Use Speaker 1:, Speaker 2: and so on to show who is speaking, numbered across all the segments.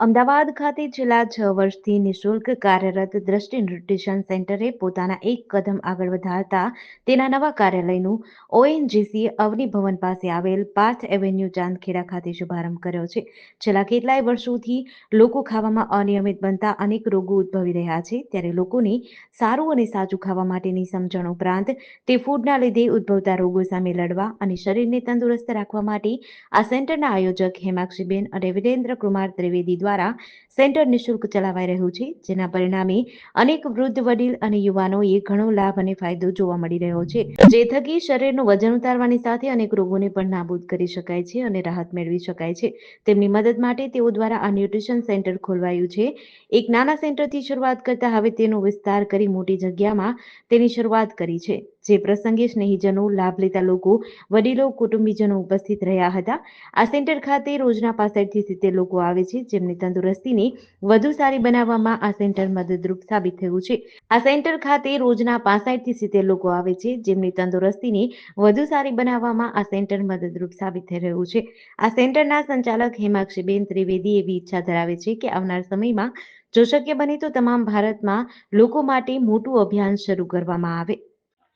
Speaker 1: અમદાવાદ ખાતે છેલ્લા છ વર્ષથી નિઃશુલ્ક કાર્યરત દ્રષ્ટિ ન્યુટ્રિશન સેન્ટરે પોતાના એક કદમ આગળ વધારતા તેના નવા કાર્યાલયનું ઓએનજીસી અવની ભવન પાસે આવેલ પાર્થ એવેન્યુ ચાંદખેડા ખાતે શુભારંભ કર્યો છે. છેલ્લા કેટલાય વર્ષોથી લોકો ખાવામાં અનિયમિત બનતા અનેક રોગો ઉદ્ભવી રહ્યા છે. ત્યારે લોકોને સારું અને સાચું ખાવા માટેની સમજણ ઉપરાંત તે ફૂડના લીધે ઉદ્ભવતા રોગો સામે લડવા અને શરીરને તંદુરસ્ત રાખવા માટે આ સેન્ટરના આયોજક હેમાક્ષીબેન અને વિરેન્દ્ર કુમાર ત્રિવેદી દ્વારા levará સેન્ટર નિઃશુલ્ક ચલાવાઈ રહ્યું છે, જેના પરિણામે અનેક વૃદ્ધ વડીલ અને યુવાનોએ ઘણો લાભ અને ફાયદો જોવા મળી રહ્યો છે. જે થકી શરીરનું વજન ઉતારવાની સાથે અનેક રોગોને પણ નાબૂદ કરી શકાય છે અને રાહત મેળવી શકાય છે. તેમની મદદ માટે તેઓ દ્વારા આ ન્યુટ્રિશન સેન્ટર ખોલવાયું છે. એક નાના સેન્ટરથી શરૂઆત કરતા હવે તેનો વિસ્તાર કરી મોટી જગ્યામાં તેની શરૂઆત કરી છે. જે પ્રસંગે સ્નેહીજનો, લાભ લેતા લોકો, વડીલો, કુટુંબીજનો ઉપસ્થિત રહ્યા હતા. આ સેન્ટર ખાતે રોજના પાસઠથી સિત્તેર લોકો આવે છે, જેમની તંદુરસ્તીને વધુ સારી બનાવવામાં આ સેન્ટર મદદરૂપ સાબિત થયું છે. આ સેન્ટર ખાતે રોજના પાસઠથી સિત્તેર લોકો આવે છે, જેમની તંદુરસ્તીને વધુ સારી બનાવવામાં આ સેન્ટર મદદરૂપ સાબિત થઈ રહ્યું છે. આ સેન્ટરના સંચાલક હેમાક્ષીબેન ત્રિવેદી એવી ઈચ્છા ધરાવે છે કે આવનાર સમયમાં જો શક્ય બને તો તમામ ભારતમાં લોકો માટે મોટું અભિયાન શરૂ કરવામાં આવે.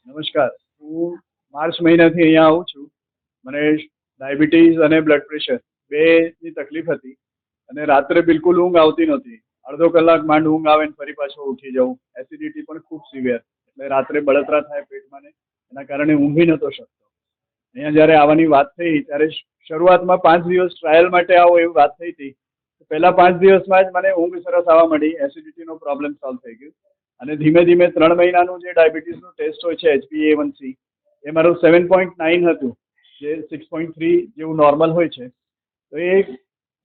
Speaker 2: નમસ્કાર. હું માર્ચ મહિનાથી અહીંયા આવું છું. મને ડાયાબિટીસ અને બ્લડ પ્રેશર બેની તકલીફ હતી. અને રાત્રે બિલકુલ ઊંઘ આવતી નથી. અડધો કલાક માંડ ઊંઘ આવે ને ફરી પાછો ઉઠી જાઉં એસિડિટી પણ ખૂબ સિવિયર એટલે રાત્રે બળતરા થાય પેટમાં ને એના કારણે ઊંઘી નહોતો શકતો. અહીંયા જ્યારે આવવાની વાત થઈ, ત્યારે શરૂઆતમાં પાંચ દિવસ ટ્રાયલ માટે આવો એવી વાત થઈ હતી. પહેલા પાંચ દિવસમાં જ મને ઊંઘ સરસ આવવા મળી એસિડિટીનો પ્રોબ્લેમ સોલ્વ થઈ ગયો. અને ધીમે ધીમે ત્રણ મહિનાનું જે ડાયાબિટીસનું ટેસ્ટ હોય છે H P A one C એ મારું સેવન પોઈન્ટ નાઇન હતું, જે સિક્સ પોઈન્ટ થ્રી જેવું નોર્મલ હોય છે. તો એ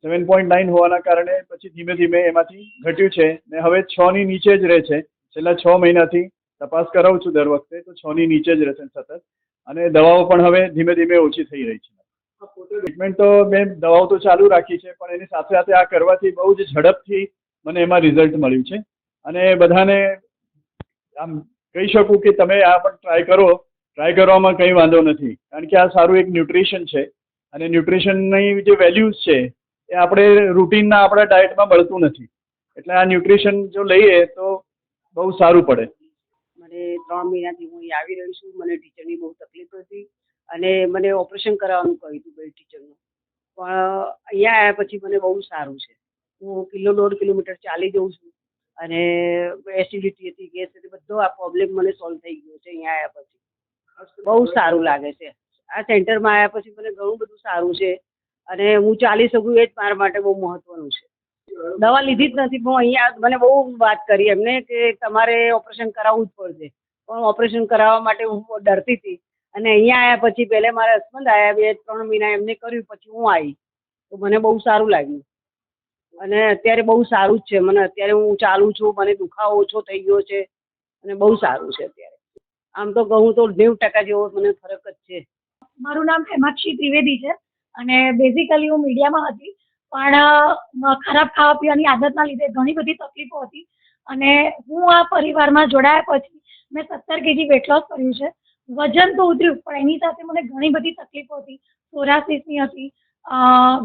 Speaker 2: સેવન પોઈન્ટ નાઇન હોવાના કારણે પછી ધીમે ધીમે એમાંથી ઘટ્યું છે ને હવે છ ની નીચે જ રહે છે. છેલ્લા છ મહિનાથી તપાસ કરાવું છું દર વખતે, તો છ ની નીચે જ રહેશે સતત. અને દવાઓ પણ હવે ધીમે ધીમે ઓછી થઈ રહી છે. ટ્રીટમેન્ટ તો મેં દવાઓ તો ચાલુ રાખી છે, પણ એની સાથે સાથે આ કરવાથી બહુ જ ઝડપથી મને એમાં રિઝલ્ટ મળ્યું છે. અને બધાને આમ કહી શકું કે તમે આ પણ ટ્રાય કરો. ટ્રાય કરવામાં કંઈ વાંધો નથી. કારણ કે આ સારું એક ન્યુટ્રિશન છે. અને ન્યુટ્રિશનની જે વેલ્યુઝ છે એ આપણે રૂટીનના આપણા ડાયટમાં મળતું નથી. એટલે આ ન્યુટ્રિશન જો લઈએ તો બહુ સારું પડે.
Speaker 3: મને ત્રણ મહિનાથી હું આવી રહી છું. મને ટીચરની બહુ તકલીફ હતી અને મને ઓપરેશન કરાવવાનું કહ્યું હતું ભાઈ ટીચરનું પણ અહીંયા આવ્યા પછી મને બહુ સારું છે. હું કિલો દોઢ કિલોમીટર ચાલી જઉં છું અને એસિડિટી હતી ગેસ હતી, બધો આ પ્રોબ્લેમ મને સોલ્વ થઈ ગયો છે અહીંયા આવ્યા પછી. બહુ સારું લાગે છે. આ સેન્ટરમાં આવ્યા પછી મને ઘણું બધું સારું છે. અને હું ચાલી શકું એ જ મારા માટે બહુ મહત્વનું છે. દવા લીધી જ નથી, પણ અહીંયા મને બહુ વાત કરી એમને કે તમારે ઓપરેશન કરાવવું જ પડશે. પણ ઓપરેશન કરાવવા માટે હું ડરતી હતી. અને અહીંયા આવ્યા પછી પહેલે મારા હસબન્ડ આવ્યા બે, ત્રણ મહિના એમને કર્યું, પછી હું આવી. તો મને બહુ સારું લાગ્યું. અને અત્યારે બહુ સારું જ છે. મને અત્યારે હું ચાલું છું, મને દુખાવો ઓછો થઈ ગયો છે. અને બહુ સારું છે અત્યારે. આમ તો કહું તો નેવું ટકા જેવો મને ફરક જ છે.
Speaker 4: મારું નામ હેમાક્ષી ત્રિવેદી છે. અને બેઝિકલી હું મીડિયામાં હતી, પણ ખરાબ ખાવા પીવાની આદતના લીધે ઘણી બધી તકલીફો હતી. અને હું આ પરિવારમાં જોડાયા પછી મેં સત્તર કેજી વેટ લોસ કર્યું છે. વજન તો ઉતર્યું, પણ એની સાથે મને ઘણી બધી તકલીફો હતી. સોરાસિસની હતી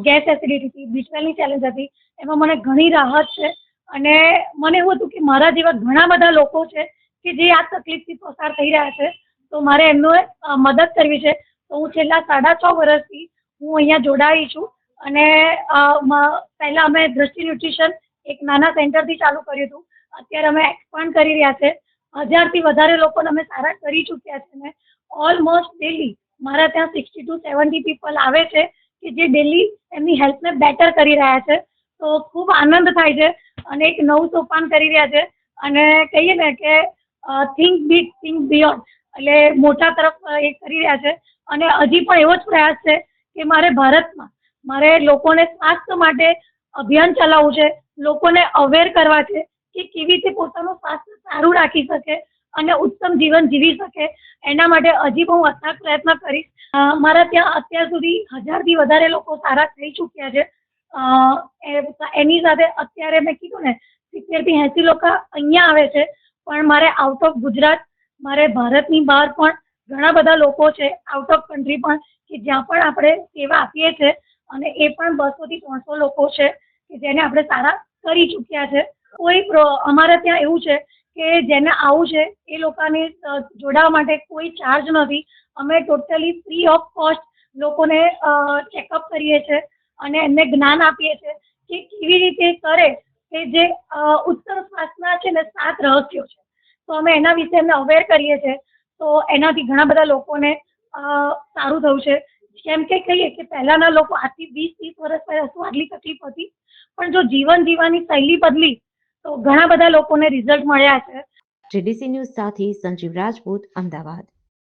Speaker 4: ગેસ એસિડિટી હતી બીટવેલની ચેલેન્જ હતી. એમાં મને ઘણી રાહત છે. અને મને એવું હતું કે મારા જેવા ઘણા બધા લોકો છે કે જે આ તકલીફથી પસાર થઈ રહ્યા છે. તો મારે એમનો મદદ કરવી છે. તો હું છેલ્લા સાડા છ વર્ષથી હું અહીંયા જોડાઈ છું અને પહેલાં અમે દ્રષ્ટિ ન્યુટ્રિશન એક નાના સેન્ટરથી ચાલુ કર્યું હતું. અત્યારે અમે એક્સપાન્ડ કરી રહ્યા છે. હજારથી વધારે લોકોને અમે સારા કરી ચૂક્યા છે ને ઓલમોસ્ટ ડેલી મારા ત્યાં સિક્સટી ટુ સેવન્ટી પીપલ આવે છે કે જે ડેલી એમની હેલ્થને બેટર કરી રહ્યા છે. તો ખૂબ આનંદ થાય છે અને એક નવું સોપાન કરી રહ્યા છે. અને કહીએ ને કે થિંક બિગ થિંક બિયોન્ડ એટલે મોટા તરફ એ કરી રહ્યા છે. અને હજી પણ એવો જ પ્રયાસ છે કે મારે ભારતમાં, મારે લોકોને સ્વાસ્થ્ય માટે અભિયાન ચલાવવું છે, લોકોને અવેર કરવા છે કે કેવી રીતે પોતાનું સ્વાસ્થ્ય સારું રાખી શકે અને ઉત્તમ જીવન જીવી શકે. એના માટે હજી હું અથાગ પ્રયત્ન કરીશ. મારા ત્યાં અત્યાર સુધી હજારથી વધારે લોકો સારા થઈ ચૂક્યા છે. એની સાથે અત્યારે મેં કીધું ને, સિત્તેરથી એંસી લોકો અહીંયા આવે છે. પણ મારે આઉટ ઓફ ગુજરાત, મારે ભારતની બહાર પણ ઘણા બધા લોકો છે આઉટ ઓફ કન્ટ્રી પણ, કે જ્યાં પણ આપણે સેવા આપીએ છીએ અને એ પણ બસોથી ત્રણસો લોકો છે, કે જેને આપણે સારા કરી ચૂક્યા છે. કોઈ અમારે ત્યાં એવું છે, કે જેને આવું છે, એ લોકોને જોડાવા માટે કોઈ ચાર્જ નથી. અમે ટોટલી ફ્રી ઓફ કોસ્ટ લોકોને ચેકઅપ કરીએ છીએ અને એમને જ્ઞાન આપીએ છીએ કે કેવી રીતે કરે, કે જે ઉત્તમ શ્વાસના છે ને સાત રહસ્યો છે. તો અમે એના વિશે એમને અવેર કરીએ છીએ તો એનાથી ઘણા બધા લોકોને સારું થયું છે. જેમ કે કહીએ કે પહેલાના લોકો આજથી વીસ, ત્રીસ વર્ષ પહેલા શું આટલી તકલીફ હતી? પણ જો જીવન જીવવાની શૈલી બદલી, તો ઘણા બધા લોકોને રિઝલ્ટ મળ્યા છે.
Speaker 1: જેડીસી ન્યૂઝ સાથે સંજીવ રાજપૂત, અમદાવાદ.